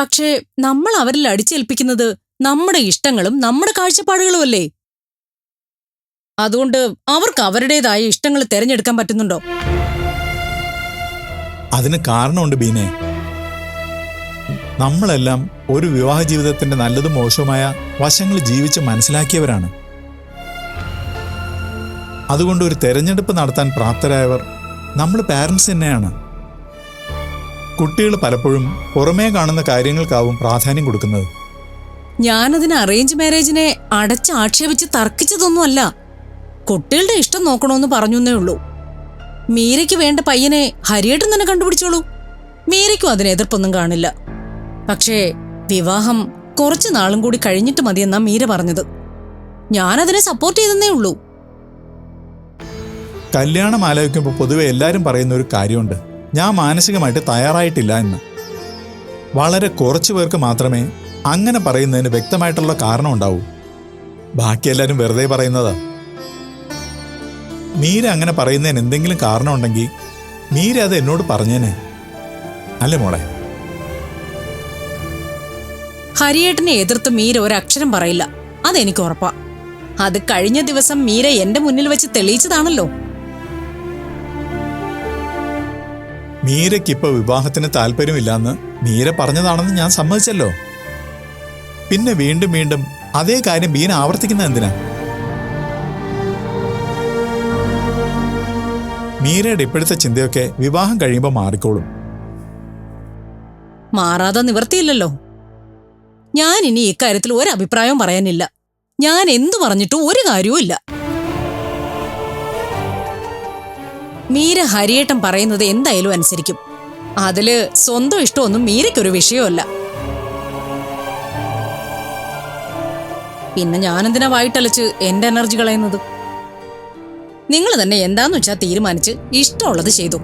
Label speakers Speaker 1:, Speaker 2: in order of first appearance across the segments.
Speaker 1: പക്ഷേ നമ്മൾ അവരിൽ അടിച്ചേൽപ്പിക്കുന്നത് നമ്മുടെ ഇഷ്ടങ്ങളും നമ്മുടെ കാഴ്ചപ്പാടുകളും അല്ലേ അതുകൊണ്ട് അവർക്ക് അവരുടേതായ ഇഷ്ടങ്ങൾ തിരഞ്ഞെടുക്കാൻ പറ്റുന്നുണ്ടോ?
Speaker 2: അതിന് കാരണമുണ്ട് ബീനെ. നമ്മളെല്ലാം ഒരു വിവാഹ ജീവിതത്തിന്റെ നല്ലതും മോശവുമായ വശങ്ങൾ ജീവിച്ച് മനസ്സിലാക്കിയവരാണ്. അതുകൊണ്ട് ഒരു തെരഞ്ഞെടുപ്പ് നടത്താൻ പ്രാപ്തരായവർ നമ്മൾ പാരൻസ് തന്നെയാണ്. കുട്ടികൾ പലപ്പോഴും പുറമേ കാണുന്ന കാര്യങ്ങൾക്കാവും പ്രാധാന്യം കൊടുക്കുന്നത്.
Speaker 1: ഞാനതിന് അറേഞ്ച് മാരേജിനെ അടച്ച് ആക്ഷേപിച്ച് തർക്കിച്ചതൊന്നുമല്ല. കുട്ടികളുടെ ഇഷ്ടം നോക്കണമെന്ന് പറഞ്ഞേ ഉള്ളൂ. മീരയ്ക്ക് വേണ്ട പയ്യനെ ഹരിയേട്ടൻ തന്നെ കണ്ടുപിടിച്ചോളൂ. മീരയ്ക്കും അതിന് എതിർപ്പൊന്നും കാണില്ല. പക്ഷേ വിവാഹം കുറച്ചു നാളും കൂടി കഴിഞ്ഞിട്ട് മതിയെന്നാ മീര പറഞ്ഞത്. ഞാനതിനെ സപ്പോർട്ട് ചെയ്തെന്നേ ഉള്ളൂ.
Speaker 2: കല്യാണം ആലോചിക്കുമ്പോൾ പൊതുവെ എല്ലാവരും പറയുന്ന ഒരു കാര്യമുണ്ട്. ഞാൻ മാനസികമായിട്ട് തയ്യാറായിട്ടില്ല എന്ന്. വളരെ കുറച്ചു പേർക്ക് മാത്രമേ അങ്ങനെ പറയുന്നതിന് വ്യക്തമായിട്ടുള്ള കാരണം ഉണ്ടാവൂ. ബാക്കി എല്ലാവരും വെറുതെ പറയുന്നതാ. മീര അങ്ങനെ പറയുന്നതിന് എന്തെങ്കിലും കാരണമുണ്ടെങ്കിൽ മീര അത് എന്നോട് പറഞ്ഞേനെ. അല്ലേ മോളെ?
Speaker 1: ഹരിയേട്ടനെ എതിർത്ത് മീര ഒരക്ഷരം പറയില്ല. അതെനിക്ക് ഉറപ്പാ. അത് കഴിഞ്ഞ ദിവസം മീര എന്റെ മുന്നിൽ വെച്ച് തെളിയിച്ചതാണല്ലോ.
Speaker 2: മീരയ്ക്കിപ്പോ വിവാഹത്തിന് താല്പര്യമില്ലാന്ന് മീര പറഞ്ഞതാണെന്ന് ഞാൻ സമ്മതിച്ചല്ലോ. പിന്നെ വീണ്ടും വീണ്ടും അതേ കാര്യം ബീന ആവർത്തിക്കുന്നത് എന്തിനാ? മീരയുടെ ഇപ്പോഴത്തെ ചിന്തയൊക്കെ വിവാഹം കഴിയുമ്പോൾ മാറിക്കോളും.
Speaker 1: മാറാതെ നിവർത്തിയില്ലല്ലോ. ഞാൻ ഇനി ഇക്കാര്യത്തിൽ ഒരു അഭിപ്രായവും പറയാനില്ല. ഞാൻ എന്തു പറഞ്ഞിട്ടും ഒരു കാര്യവും ഇല്ല മീര ഹരിയേട്ടൻ പറയുന്നത് എന്തായാലും അനുസരിക്കും. അതിൽ സ്വന്തം ഇഷ്ടമൊന്നും മീരയ്ക്കൊരു വിഷയമല്ല. പിന്നെ ഞാനെന്തിനാ വായിട്ടലച്ച് എന്റെ എനർജി കളയുന്നത്? നിങ്ങൾ തന്നെ എന്താന്ന് വെച്ചാൽ തീരുമാനിച്ച് ഇഷ്ടമുള്ളത് ചെയ്തു.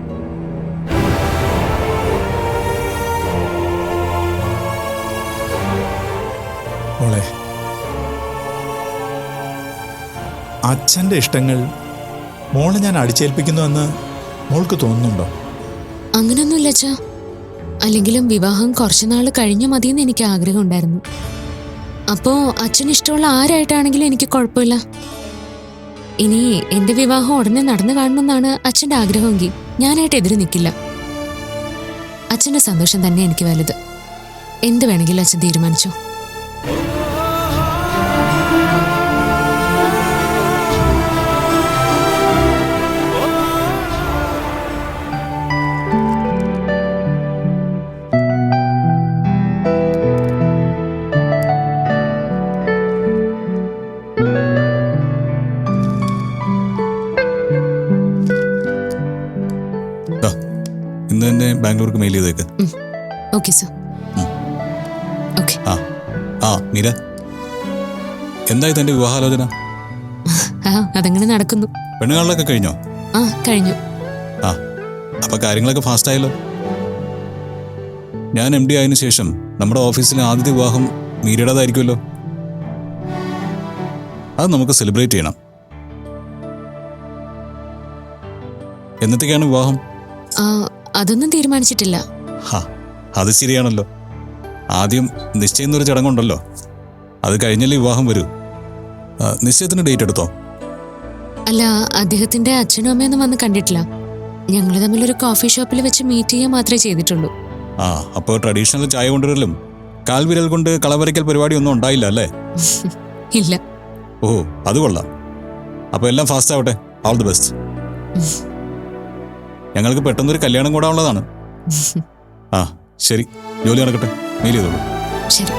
Speaker 2: അച്ഛന്റെ ഇഷ്ടങ്ങൾ മോളെ ഞാൻ അടിച്ചേൽപ്പിക്കുന്നുവെന്ന് മോൾക്ക് തോന്നുന്നുണ്ടോ?
Speaker 3: അങ്ങനൊന്നുമില്ല അച്ഛാ. അല്ലെങ്കിലും വിവാഹം കുറച്ചുനാൾ കഴിഞ്ഞ കഴിഞ്ഞു മതിയെന്ന് എനിക്ക് ആഗ്രഹം ഉണ്ടായിരുന്നു അപ്പോ അച്ഛന് ഇഷ്ടമുള്ള ആരായിട്ടാണെങ്കിലും എനിക്ക് കുഴപ്പമില്ല. ഇനി എന്റെ വിവാഹം ഉടനെ നടന്നു കാണണമെന്നാണ് അച്ഛന്റെ ആഗ്രഹമെങ്കിൽ ഞാനായിട്ട് എതിര് നിൽക്കില്ല അച്ഛന്റെ സന്തോഷം തന്നെ എനിക്ക് വലുത്. എന്ത് വേണമെങ്കിലും അച്ഛൻ തീരുമാനിച്ചു?
Speaker 4: ഇന്ന് തന്നെ ബാംഗ്ലൂർക്ക് മെയിൽ ചെയ്തേക്ക്.
Speaker 3: ഓക്കെ സർ ഓക്കെ
Speaker 4: ആ. ആ മീര. എന്തായി തന്റെ വിവാഹാലോചന?
Speaker 3: ആ അതങ്ങനെ നടക്കുന്നു.
Speaker 4: പെണ്ണുകാളിലൊക്കെ കഴിഞ്ഞോ?
Speaker 3: ആ കഴിഞ്ഞു.
Speaker 4: ആ. അപ്പൊ കാര്യങ്ങളൊക്കെ ഫാസ്റ്റ് ആയല്ലോ. ഞാൻ എം ഡി ആയതിനു ശേഷം നമ്മുടെ ഓഫീസിലെ ആദ്യത്തെ വിവാഹം മീരയുടേതായിരിക്കുമല്ലോ. അത് നമുക്ക് സെലിബ്രേറ്റ് ചെയ്യണം. എന്നത്തേക്കാണ് വിവാഹം?
Speaker 3: അതൊന്നും തീരുമാനിച്ചിട്ടില്ല.
Speaker 4: അത് ശരിയാണല്ലോ. ആദ്യം നിശ്ചയം എന്നൊരു ചടങ്ങുണ്ടല്ലോ. അത് കഴിഞ്ഞല്ലേ വിവാഹം വരൂ. നിശ്ചയത്തിന് ഡേറ്റ് എടുത്തോ?
Speaker 3: അല്ല അദ്ദേഹത്തിന്റെ അച്ഛനും അമ്മയൊന്നും വന്ന് കണ്ടിട്ടില്ല. ഞങ്ങൾ തമ്മിൽ ഒരു കോഫി ഷോപ്പിൽ വെച്ച് മീറ്റ് ചെയ്യാൻ മാത്രമേ ചെയ്തിട്ടുള്ളൂ.
Speaker 4: ആ അപ്പോൾ ട്രഡീഷണൽ ചായ കൊണ്ടുവരലും കാൽവിരൽ കൊണ്ട് കളവരയ്ക്കൽ പരിപാടി ഒന്നും ഉണ്ടായില്ല അല്ലേ?
Speaker 3: ഇല്ല.
Speaker 4: ഓ അത് കൊള്ളാം. അപ്പോൾ എല്ലാം ഫാസ്റ്റ് ആവട്ടെ. ഓൾ ദി ബെസ്റ്റ് ഞങ്ങൾക്ക് പെട്ടെന്ന് ഒരു കല്യാണം കൂടാനുള്ളതാണ്. ആ ശരി. ജോലി നടക്കട്ടെ. മെയിൽ ചെയ്തോളൂ.
Speaker 3: ശരി.